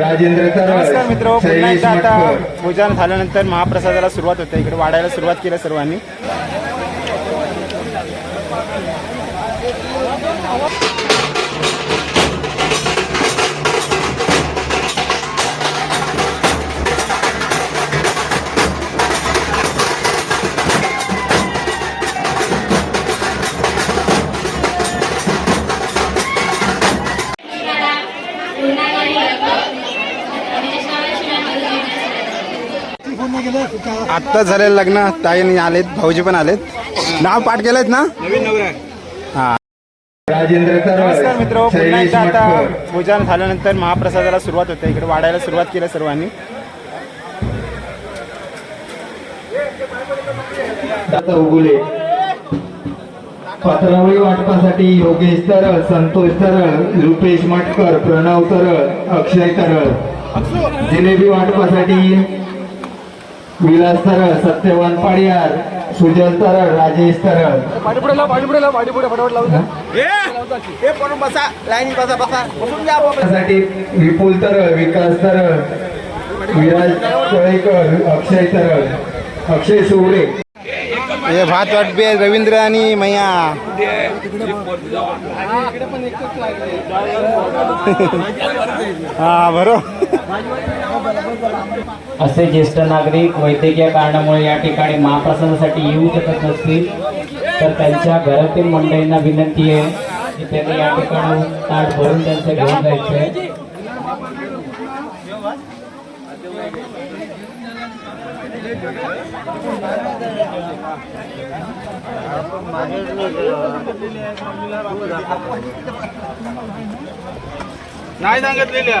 नमस्कार मित्र पुन्हा एकदा आता पूजन झाल्यानंतर महाप्रसादाला सुरुवात होते. इकडे वाढायला सुरुवात केली सर्वांनी. आत्ता झालेलं लग्न ताईने आलेत भाऊजी पण आलेत. नाव पाठ केलेत ना? हा. राजेंद्र नमस्कार मित्र पुन्हा एकदा आता पूजन झाल्यानंतर महाप्रसादाला सुरुवात होते. इकडे वाढायला सुरुवात केली सर्वांनी. उगुले. पत्रावळी वाटपासाठी योगेश तरळ संतोष तरळ रुपेश मटकर प्रणव तरळ अक्षय तरळ. जिलेबी वाटपासाठी विलास तरळ सत्यवान पाडियार सुजल तरळ राजेश तरळ. साठी विपुल तरळ विकास तरळ विराज कोळेकर अक्षय तरळ अक्षय सोवडे हे भात वाटबे रवींद्र आणि मैया. हा बरोबर. असे ज्येष्ठ नागरिक वैद्यकीय कारणामुळे या ठिकाणी महाप्रसादासाठी येऊ शकत नसतील तर त्यांच्या घरातील मंडळींना विनंती आहे की त्यांनी या ठिकाणी ताट भरून त्यांचं घेऊन जायचं आहे. नाही सांगितलेल्या.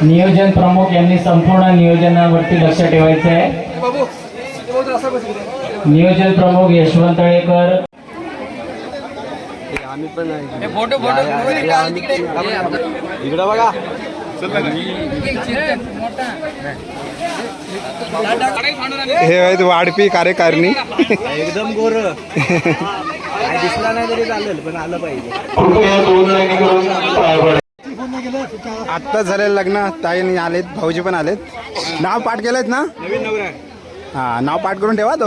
नियोजन प्रमुख यांनी संपूर्ण नियोजनावरती लक्ष ठेवायचं आहे नियोजन प्रमुख यशवंत तळेकर इकडं. बघा. हे आहेत वाढपी कार्यकारिणी. एकदम गोर. दिसला नाही तरी चालेल पण आलं पाहिजे. कृपया दोन लाईनी करून पाय पडा. आत्ता झालेलं लग्न ताईने आलेत भाऊजी पण आलेत. नाव पाठ केलेत ना? नवीन नवरा हा नाव पाठ करून ठेवा तो.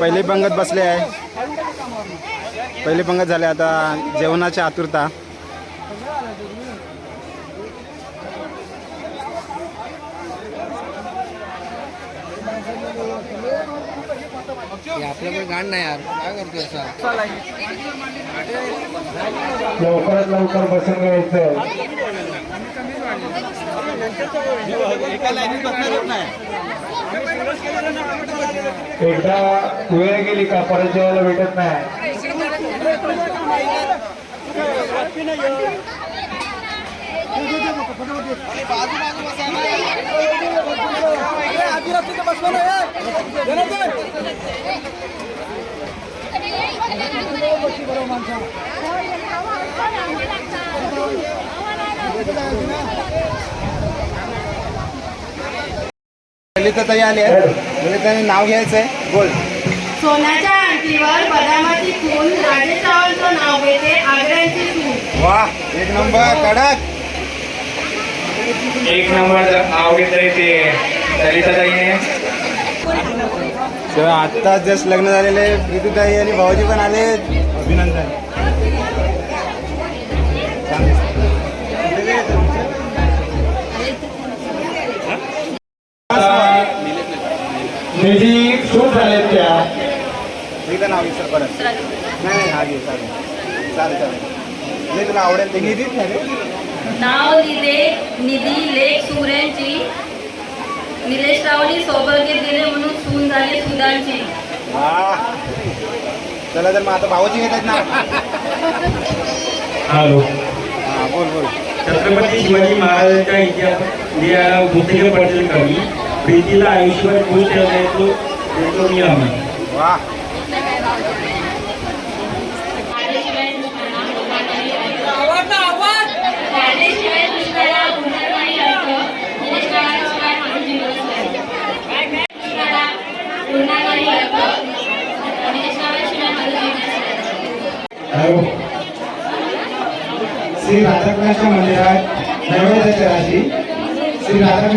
पहिले पंगत बसले आहे. पहिले पंगत झाले आता जेवणाची आतुरता. आपल्याकडे गाण नाही यार. काय करतोय सर? लवकरात लवकर बसून घ्यायचं. एकदा वेळ गेली का परत जेवायला भेटत नाही. ललिता ताई आली आहे ललिताने नाव घ्यायचं आहे बोल. सोन्याच्या अंगठीवर बदामाची खून राजेशावांचं नाव घेते आग्र्याची वा एक नंबर कडक. एक नंबर घेतलंय ते ललिताताईने. तेव्हा आत्ता जस्ट लग्न झालेले प्रीतीताई आणि भाऊजी पण आले. अभिनंदन. निधी शूट झालेत त्या. एकदा नाव विसर परत. नाही नाही हा घे चालेल. चालेल चालेल. नाही तुला आवडेल ते. निधीच नाही नाव लिहिले निधी लेख सुऱ्यांची निलेश रावनी सौभाग्य दिले म्हणून सून झाली सुदांची हा. चला तर मग आता भाऊजी घेतात ना. हॅलो. हा बोल बोल. छत्रपती शिवाजी महाराजांच्या इतिहास पुस्तके पडतील कवी प्रीतीला आयुष्यभर खुश ठेवण्याचो देतो मी आम्ही वा.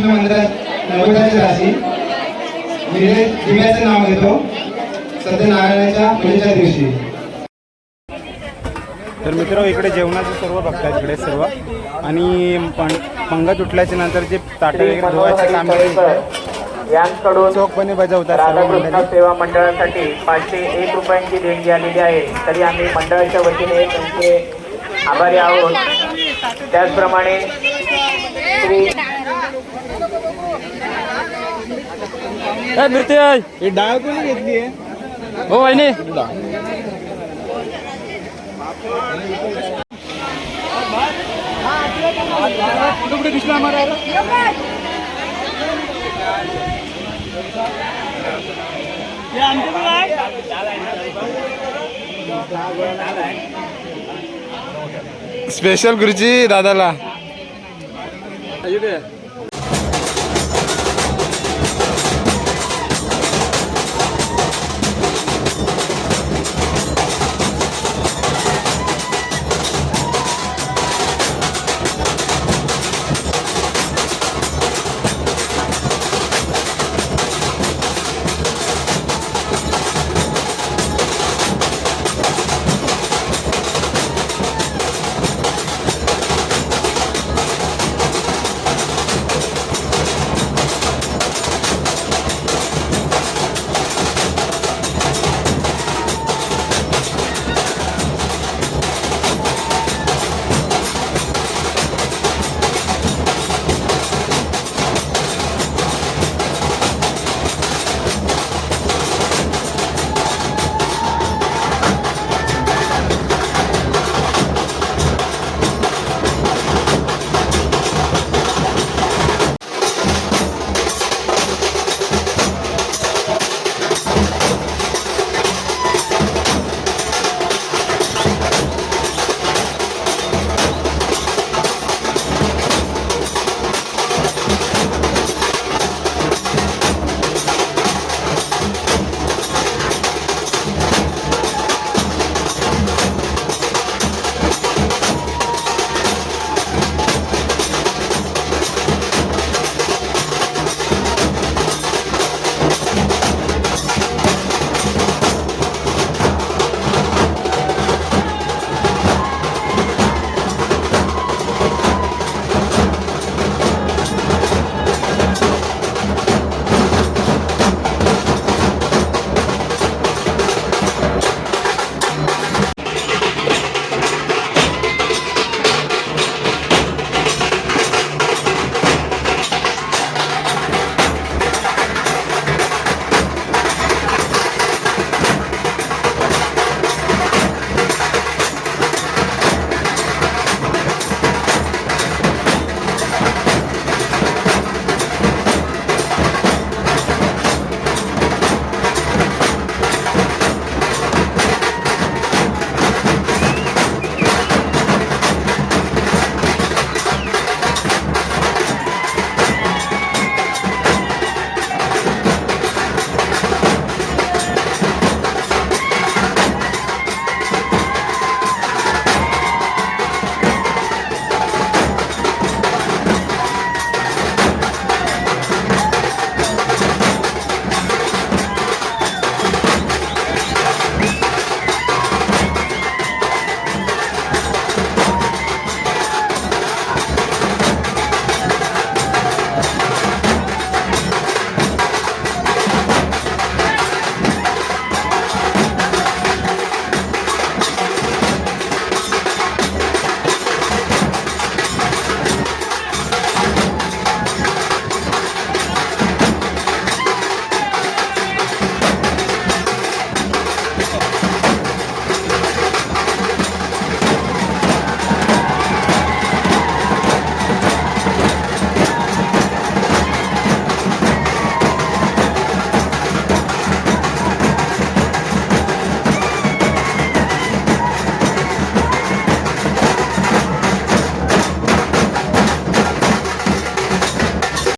राधाकृष्ण मंदिरात नैवेद्याची राशी. मी दिव्याचं नाव घेतो. सत्यनारायणाच्या पूजेच्या दिवशी. तर मित्र इकडे जेवणाचं सर्व बघतात इकडे सर्व. आणि पण पंगत उठल्याच्या नंतर जे ताटं वगैरे धुवायचं काम आहे यांकडून चोखपणे बजावतात राधाकृष्ण मंडळी. सेवा मंडळासाठी पाचशे एक रुपयांची देणगी आलेली आहे. तरी आम्ही मंडळाच्या वतीने त्यांचे आभारी आहोत. त्याचप्रमाणे श्री ही डाळ कोणी घेतली आहे? हो वहिनी. स्पेशल गुरुजी दादाला.